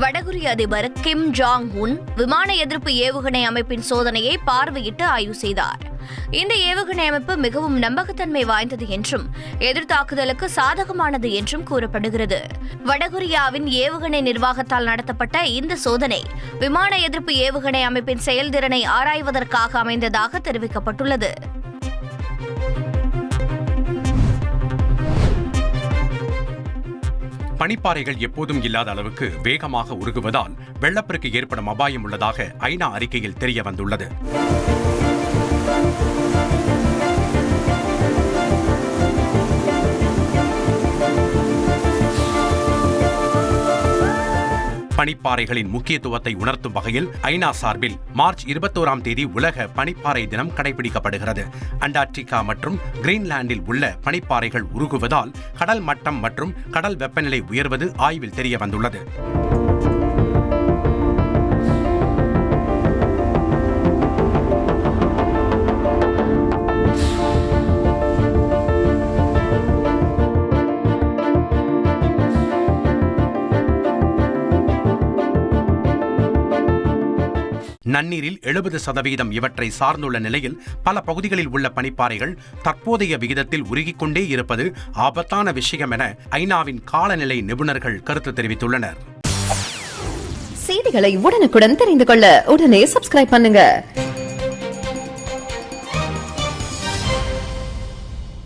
வடகொரிய அதிபர் Kim Jong Un விமான எதிர்ப்பு ஏவுகணை அமைப்பின் சோதனையை பார்வையிட்டு ஆய்வு செய்தார். இந்த ஏவுகணை அமைப்பு மிகவும் நம்பகத்தன்மை வாய்ந்தது என்றும் எதிர்த்தாக்குதலுக்கு சாதகமானது என்றும் கூறப்படுகிறது. வடகொரியாவின் ஏவுகணை நிர்வாகத்தால் நடத்தப்பட்ட இந்த சோதனை விமான எதிர்ப்பு ஏவுகணை அமைப்பின் செயல்திறனை ஆராய்வதற்காக அமைந்ததாக தெரிவிக்கப்பட்டுள்ளது. பனிப்பாறைகள் எப்போதும் இல்லாத அளவுக்கு வேகமாக உருகுவதால் வெள்ளப்பெருக்கு ஏற்படும் அபாயம் உள்ளதாக ஐநா அறிக்கையில் தெரிய வந்துள்ளது பனிப்பாறைகளின் முக்கியத்துவத்தை உணர்த்தும் வகையில் ஐநா சார்பில் மார்ச் இருபத்தோராம் தேதி உலக பனிப்பாறை தினம் கடைபிடிக்கப்படுகிறது. அண்டார்டிகா மற்றும் கிரீன்லாந்தில் உள்ள பனிப்பாறைகள் உருகுவதால் கடல் மட்டம் மற்றும் கடல் வெப்பநிலை உயர்வது ஆய்வில் தெரிய வந்துள்ளது. நன்னீரில் எழுபது சதவீதம் இவற்றை சார்ந்துள்ள நிலையில் பல பகுதிகளில் உள்ள பனிப்பாறைகள் தற்போதைய விகிதத்தில் உருகிக் கொண்டே இருப்பது ஆபத்தான விஷயம் என ஐநாவின் காலநிலை நிபுணர்கள் கருத்து தெரிவித்துள்ளனர். செய்திகளை உடனுக்குடன் தெரிந்து கொள்ள உடனே சப்ஸ்கிரைப் பண்ணுங்க.